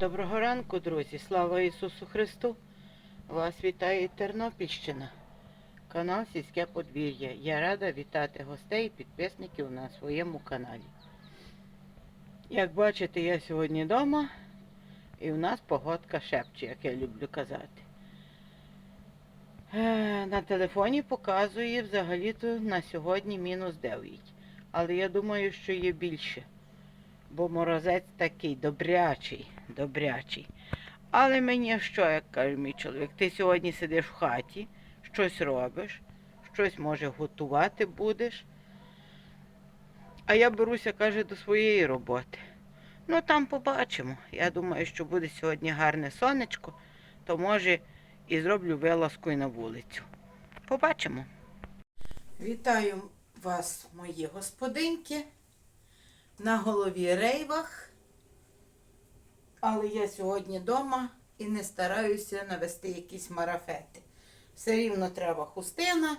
Доброго ранку, друзі! Слава Ісусу Христу! Вас вітає Тернопільщина, канал Сільське подвір'я. Я рада вітати гостей і підписників на своєму каналі. Як бачите, я сьогодні вдома і в нас погодка шепче, як я люблю казати. Е, На телефоні показує взагалі-то на сьогодні мінус 9. Але я думаю, що є більше. Бо морозець такий добрячий, добрячий. Але мені що, як каже мій чоловік, ти сьогодні сидиш в хаті, щось робиш, щось може готувати будеш. А я беруся, каже, до своєї роботи. Ну там побачимо. Я думаю, що буде сьогодні гарне сонечко, то може і зроблю вилазку і на вулицю. Побачимо. Вітаю вас, мої господинки. На голові рейвах. Але я сьогодні вдома і не стараюся навести якісь марафети. Все рівно треба хустина.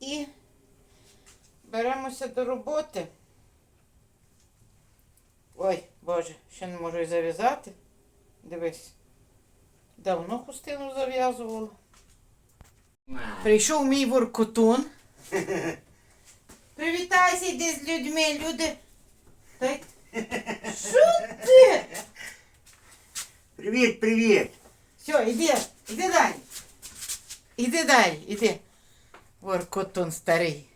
І беремося до роботи. Ой, Боже, ще не можу і зав'язати. Дивись. Давно хустину зав'язувала. Прийшов мій воркотун. Привітайся, йди з людьми, люди. Та й- Що ти? Привіт, привіт! Все, іди, іди далі. Іди далі, іди. Воркотун старий.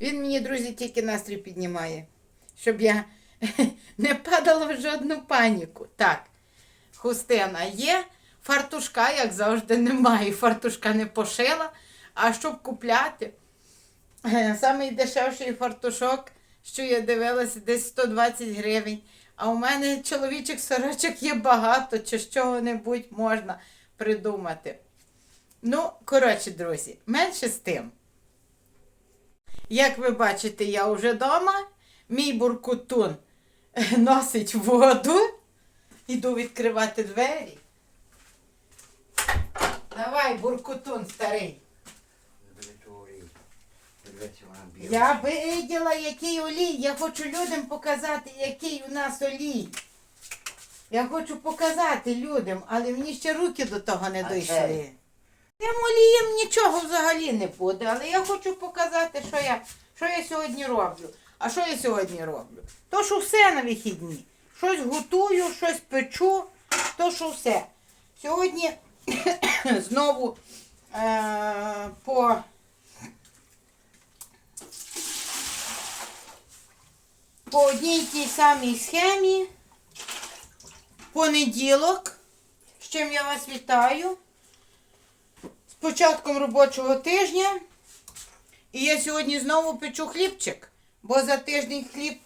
Він мені, друзі, тільки настрій піднімає, щоб я не падала в жодну паніку. Так, хустина є, фартушка, як завжди, немає. Фартушка не пошила. А щоб купляти, е, самий дешевший фартушок, що я дивилася, десь 120 гривень. А у мене чоловічих сорочок є багато, чи з чого-небудь можна придумати. Ну, коротше, друзі, менше з тим. Як ви бачите, я вже вдома. Мій буркутун носить воду. Іду відкривати двері. Давай, буркутун старий. Я виділа, який олій. Я хочу людям показати, який у нас олій. Я хочу показати людям, але мені ще руки до того не дійшли. Тим олієм нічого взагалі не буде, але я хочу показати, що я, що я сьогодні роблю. А що я сьогодні роблю? То, що все на вихідні. Щось готую, щось печу, то, що все. Сьогодні знову е- по по одній тій самій схемі. Понеділок, з чим я вас вітаю. З початком робочого тижня. І я сьогодні знову печу хлібчик, бо за тиждень хліб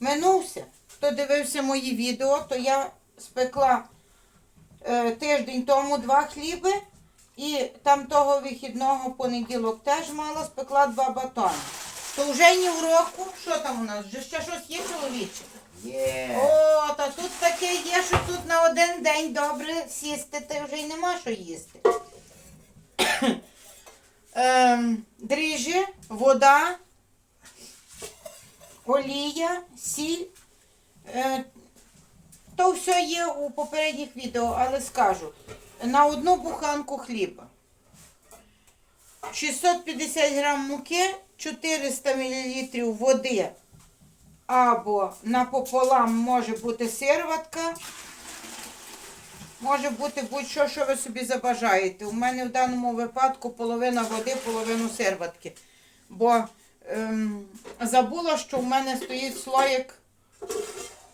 минувся. Хто дивився мої відео, то я спекла е, тиждень тому два хліби. І там того вихідного понеділок теж мала, спекла два батони. То вже ні в року. Що там у нас? Вже ще щось є чоловіче? Є. О, та тут таке є, що тут на один день добре сісти, та вже й нема що їсти. ем, дріжджі, вода, олія, сіль. Е, то все є у попередніх відео, але скажу. На одну буханку хліба. 650 грам муки, 400 мл води або напополам може бути сироватка, може бути будь-що, що ви собі забажаєте. У мене в даному випадку половина води, половину сироватки. Бо ем, забула, що в мене стоїть слоїк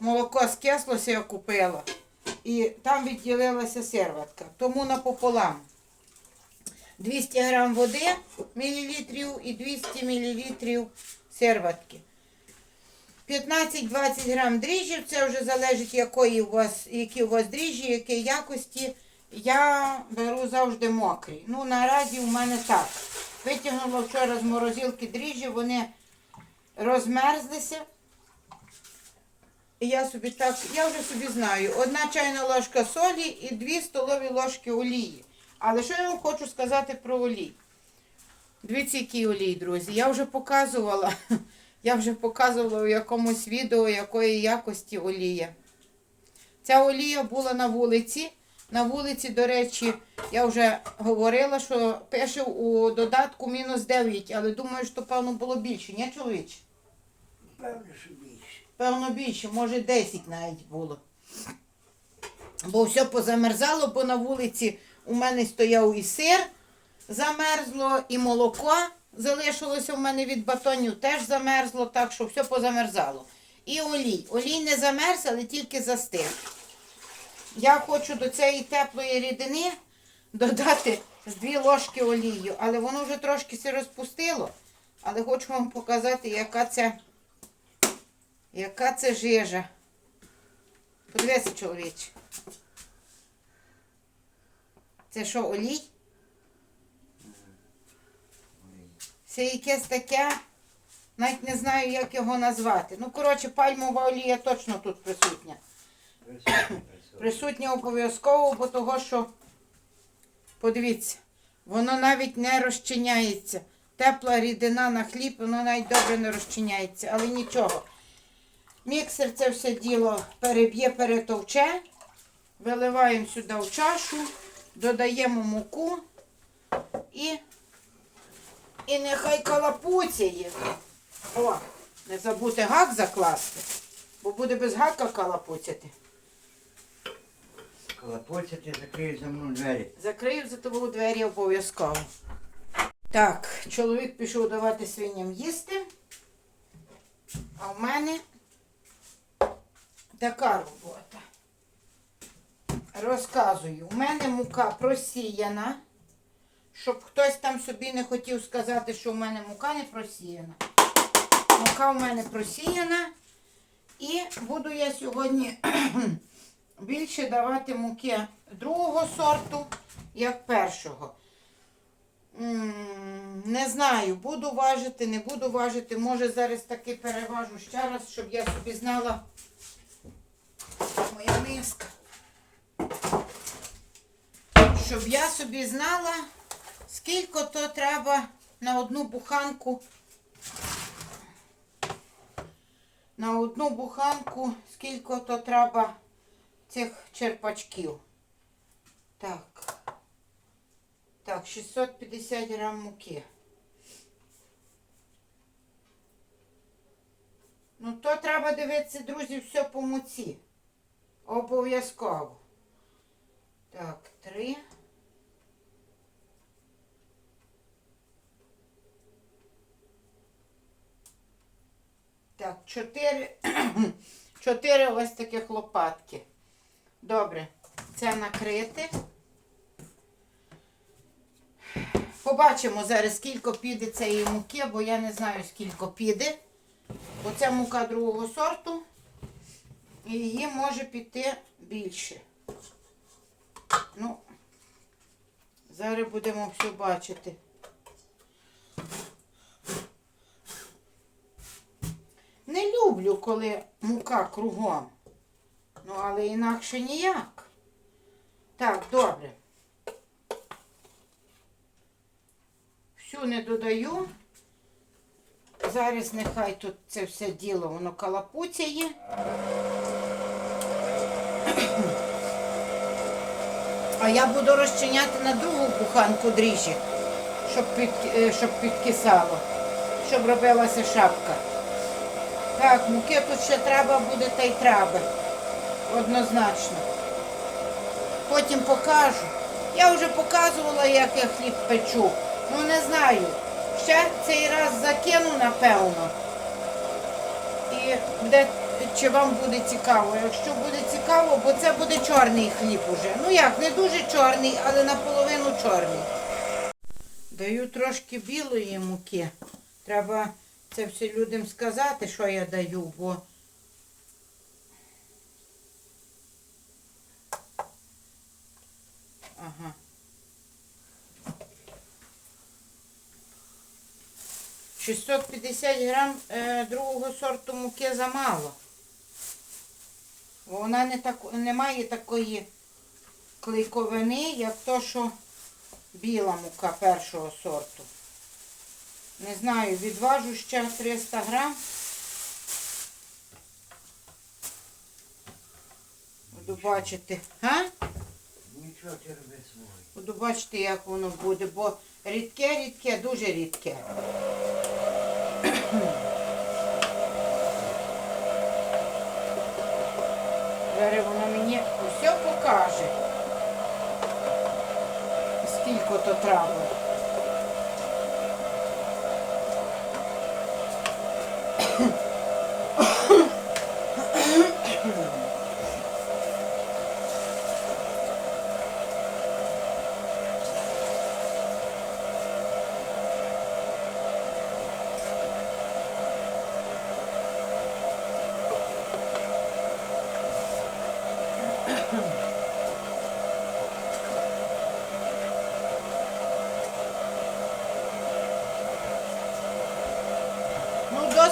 молоко скислося, я купила. І там відділилася серватка. Тому напополам. 200 грам води мілілітрів і 200 мілілітрів серватки. 15-20 грам дріжджів, це вже залежить, якої у вас, які у вас дріжджі, які якості. Я беру завжди мокрі. Ну, наразі у мене так. Витягнула вчора з морозилки дріжджі, вони розмерзлися. Я собі так, я вже собі знаю, одна чайна ложка солі і дві столові ложки олії. Але що я вам хочу сказати про олій? Дивіться, який олій, друзі. Я вже показувала Я вже показувала в якомусь відео, якої якості олія. Ця олія була на вулиці. На вулиці, до речі, я вже говорила, що пише у додатку мінус 9, але думаю, що певно було більше, ні, чоловіче? Певно, що більше. Певно більше, може 10 навіть було. Бо все позамерзало, бо на вулиці у мене стояв і сир, замерзло, і молоко залишилося в мене від батонів, теж замерзло, так що все позамерзало. І олій. Олій не замерз, але тільки застиг. Я хочу до цієї теплої рідини додати дві ложки олію, але воно вже трошки се розпустило. Але хочу вам показати, яка це, яка це жижа. Подивися, чоловіче. Це що, олій? Це якесь таке, навіть не знаю, як його назвати. Ну, коротше, пальмова олія точно тут присутня. Присутня, обов'язково, бо того, що, подивіться, воно навіть не розчиняється. Тепла рідина на хліб, воно навіть добре не розчиняється, але нічого. Міксер це все діло переб'є, перетовче. Виливаємо сюди в чашу, додаємо муку і, і нехай калапуціє. О, не забути гак закласти, бо буде без гака калапуцяти. Колопоцяти, закрию за мною двері. Закрию за тобою двері обов'язково. Так, чоловік пішов давати свиням їсти. А в мене така робота. Розказую, у мене мука просіяна. Щоб хтось там собі не хотів сказати, що в мене мука не просіяна. Мука в мене просіяна. І буду я сьогодні більше давати муки другого сорту, як першого. Не знаю, буду важити, не буду важити. Може зараз таки переважу ще раз, щоб я собі знала. Моя миска. Щоб я собі знала, скільки то треба на одну буханку. На одну буханку, скільки то треба цих черпачків. Так. Так, 650 грам муки. Ну, то треба дивитися, друзі, все по муці. Обов'язково. Так, три. Так, чотири. Чотири ось таких лопатки. Добре, це накрити. Побачимо зараз, скільки піде цієї муки, бо я не знаю, скільки піде. Бо це мука другого сорту. І її може піти більше. Ну, зараз будемо все бачити. Не люблю, коли мука кругом. Ну, але інакше ніяк. Так, добре. Всю не додаю. Зараз нехай тут це все діло воно калапуцяє. А я буду розчиняти на другу буханку дріжджі, щоб, під, е, щоб підкисало, щоб робилася шапка. Так, муки тут ще треба буде та й треба. Однозначно. Потім покажу. Я вже показувала, як я хліб печу. Ну не знаю. Ще цей раз закину, напевно. І буде, чи вам буде цікаво. Якщо буде цікаво, бо це буде чорний хліб уже. Ну як, не дуже чорний, але наполовину чорний. Даю трошки білої муки. Треба це все людям сказати, що я даю, бо. Ага. Шістсот п'ятдесят грам е, другого сорту муки замало. Вона не, так, не має такої клейковини, як то, що біла мука першого сорту. Не знаю, відважу ще 300 грам. Буду бачити, га? Нічого ти своє. Буду бачити, як воно буде, бо рідке-рідке, дуже рідке. Зараз воно мені усе покаже. Скільки то треба.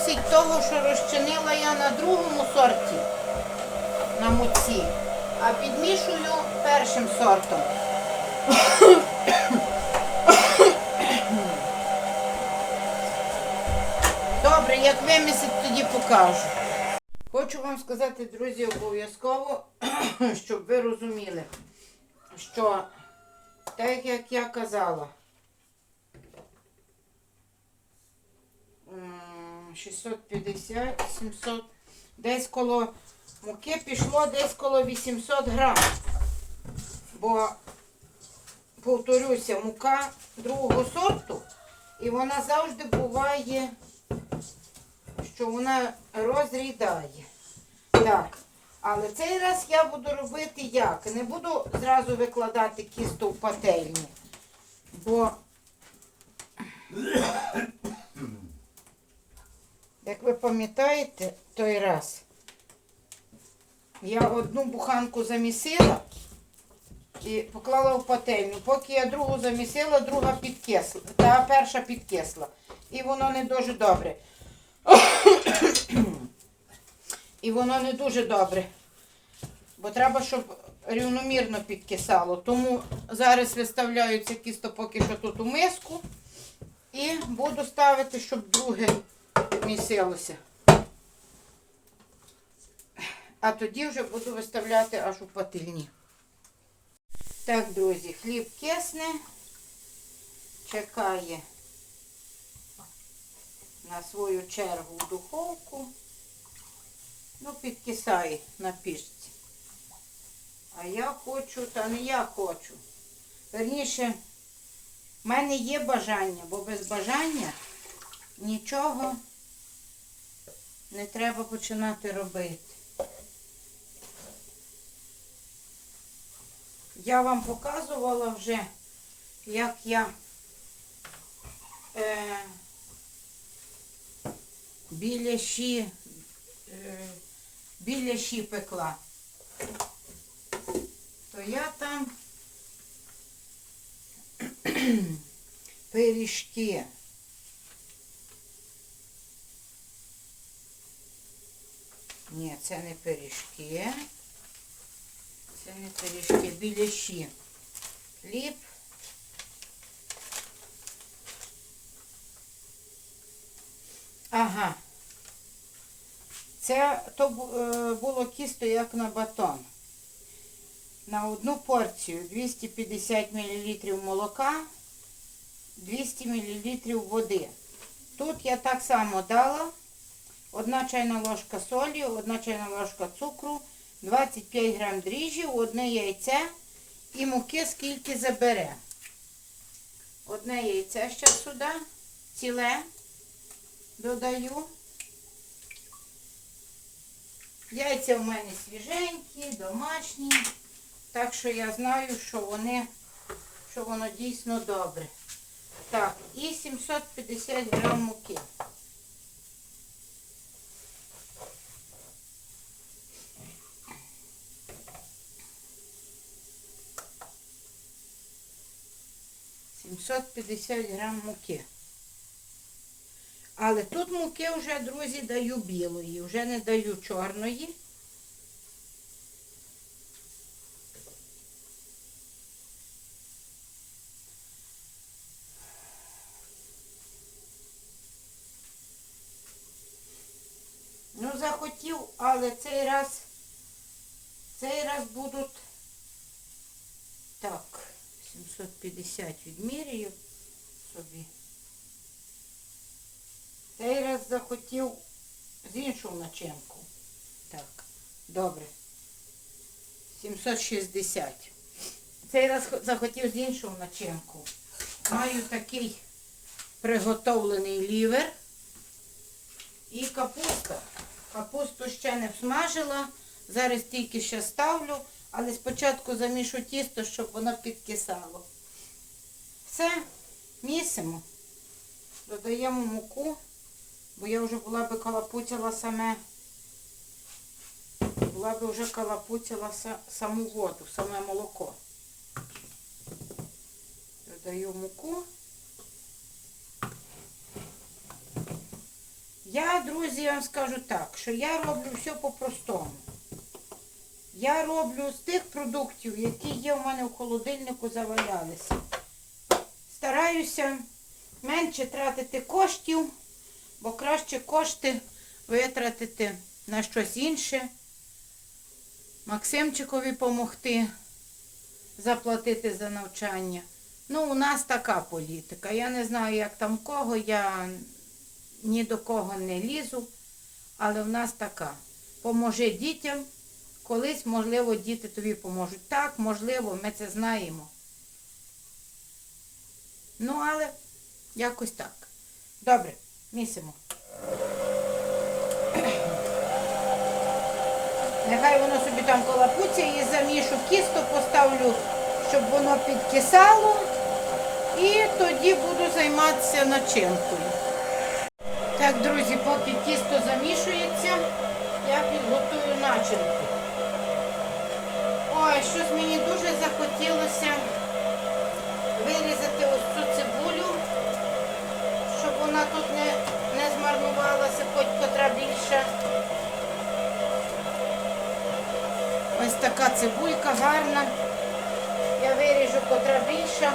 Досить того, що розчинила я на другому сорті на муці, а підмішую першим сортом. Добре, як вимісить, тоді покажу. Хочу вам сказати, друзі, обов'язково, щоб ви розуміли, що так як я казала, м, 650, 700, десь коло муки пішло десь коло 800 грам. Бо, повторюся, мука другого сорту, і вона завжди буває, що вона розрідає. Так, але цей раз я буду робити як? Не буду зразу викладати кісту в пательні, бо Як ви пам'ятаєте, той раз я одну буханку замісила і поклала в пательню. Поки я другу замісила, друга підкисла, та перша підкисла. І воно не дуже добре. І воно не дуже добре. Бо треба, щоб рівномірно підкисало. Тому зараз виставляю це кісто поки що тут у миску. І буду ставити, щоб друге місилося. А тоді вже буду виставляти аж у пательні. Так, друзі, хліб кисне, чекає на свою чергу в духовку. Ну, підкисає на пічці. А я хочу, та не я хочу. Верніше, в мене є бажання, бо без бажання нічого не треба починати робити. Я вам показувала вже, як я е, біля щі, е, біля щі пекла. То я там пиріжки. Ні, це не пиріжки. Це не пиріжки, біляші. Хліб. Ага. Це то е, було кісто як на батон. На одну порцію 250 мл молока, 200 мл води. Тут я так само дала Одна чайна ложка солі, одна чайна ложка цукру, 25 грам дріжджів, одне яйце і муки скільки забере. Одне яйце ще сюди, ціле додаю. Яйця в мене свіженькі, домашні, так що я знаю, що вони, що воно дійсно добре. Так, і 750 грам муки. Сімсот п'ятдесят грам муки. Але тут муки вже, друзі, даю білої, вже не даю чорної. Ну, захотів, але цей раз Цей раз будуть так, 750 відмірюю собі. Цей раз захотів з іншу начинку. Так, добре. 760. Цей раз захотів з іншу начинку. Маю такий приготовлений лівер і капуста. Капусту ще не всмажила. Зараз тільки ще ставлю, але спочатку замішу тісто, щоб воно підкисало. Все, місимо. Додаємо муку, бо я вже була би калапутіла саме. Була би вже калапутіла саму воду, саме молоко. Додаю муку. Я, друзі, вам скажу так, що я роблю все по-простому. Я роблю з тих продуктів, які є в мене в холодильнику, завалялися. Стараюся менше тратити коштів, бо краще кошти витратити на щось інше. Максимчикові допомогти заплатити за навчання. Ну, у нас така політика. Я не знаю, як там кого, я ні до кого не лізу, але в нас така. Поможи дітям, колись, можливо, діти тобі поможуть. Так, можливо, ми це знаємо. Ну, але якось так. Добре, місимо. Нехай воно собі там колапуться і замішу кісто, поставлю, щоб воно підкисало. І тоді буду займатися начинкою. Так, друзі, поки тісто замішується, я підготую начинку. Ой, щось мені дуже захотілося вирізати ось цю цибулю, щоб вона тут не, не змарнувалася, хоч котра більша. Ось така цибулька гарна. Я виріжу котра більша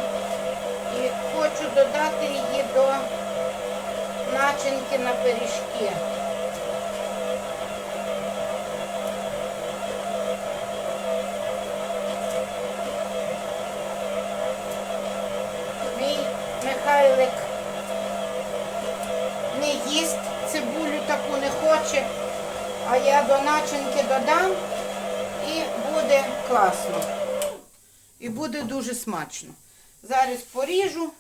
і хочу додати її до начинки на пиріжки. Мій Михайлик не їсть цибулю таку не хоче, а я до начинки додам і буде класно. І буде дуже смачно. Зараз поріжу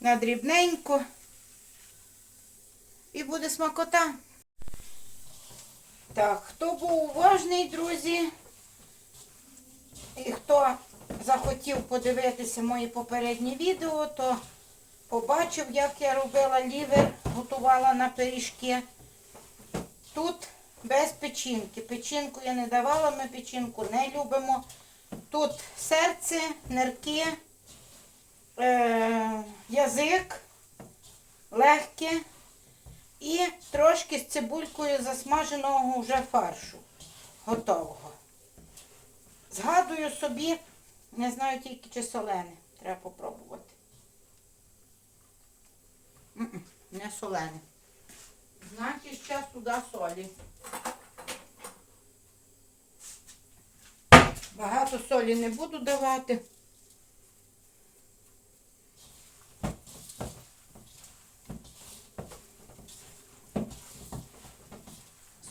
на дрібненько. І буде смакота. Так, хто був уважний, друзі, і хто захотів подивитися мої попередні відео, то побачив, як я робила лівер, готувала на пиріжки. Тут без печінки. Печінку я не давала, ми печінку не любимо. Тут серце, нирки, е, язик, легке і трошки з цибулькою засмаженого вже фаршу готового. Згадую собі, не знаю тільки чи солене. Треба попробувати. Не солене. Значить, ще сюди солі. Багато солі не буду давати.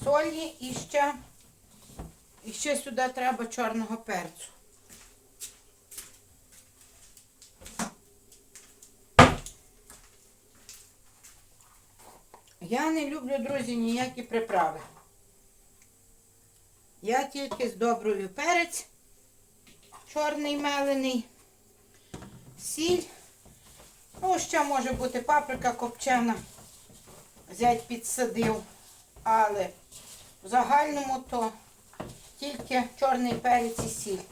Солі і ще, і ще сюди треба чорного перцю. Я не люблю, друзі, ніякі приправи. Я тільки з доброю перець, чорний мелений, сіль. Ну, ще може бути паприка копчена. Зять підсадив. Але в загальному то тільки чорний перець і сіль.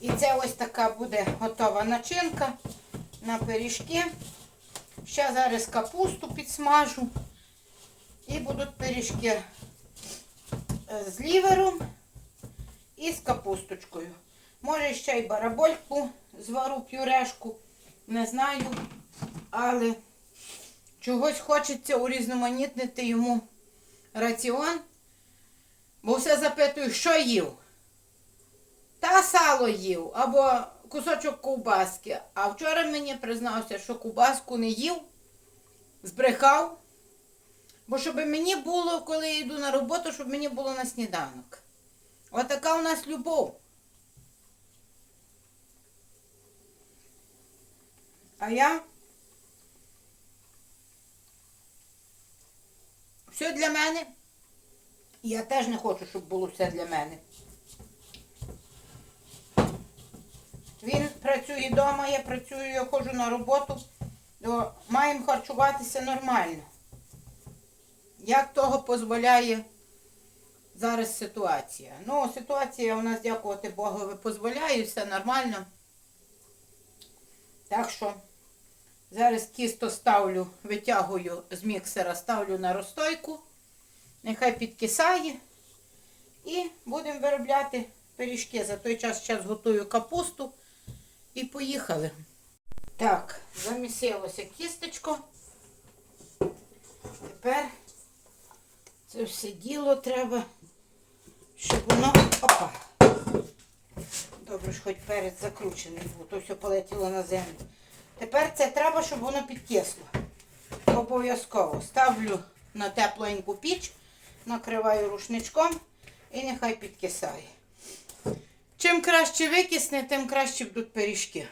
І це ось така буде готова начинка на пиріжки. Ще зараз капусту підсмажу. І будуть пиріжки е, з лівером і з капусточкою. Може ще й барабольку звару пюрешку. Не знаю. Але чогось хочеться урізноманітнити йому раціон. Бо все запитую, що їв? Та сало їв або кусочок ковбаски. А вчора мені признався, що ковбаску не їв, збрехав. Бо щоб мені було, коли я йду на роботу, щоб мені було на сніданок. Отака у нас любов. А я все для мене. Я теж не хочу, щоб було все для мене. Він працює вдома, я працюю, я ходжу на роботу, то маємо харчуватися нормально. Як того дозволяє зараз ситуація? Ну, ситуація у нас, дякувати Богу, дозволяє, все нормально. Так що зараз тісто ставлю, витягую з міксера, ставлю на розстойку. Нехай підкисає. І будемо виробляти пиріжки. За той час зараз готую капусту і поїхали. Так, замісилося кістечко. Тепер це все діло треба, щоб воно. Опа! Добре, ж хоч перець закручений, бо то все полетіло на землю. Тепер це треба, щоб воно підкисло. Обов'язково ставлю на тепленьку піч, накриваю рушничком і нехай підкисає. Чим краще викисне, тим краще будуть пиріжки.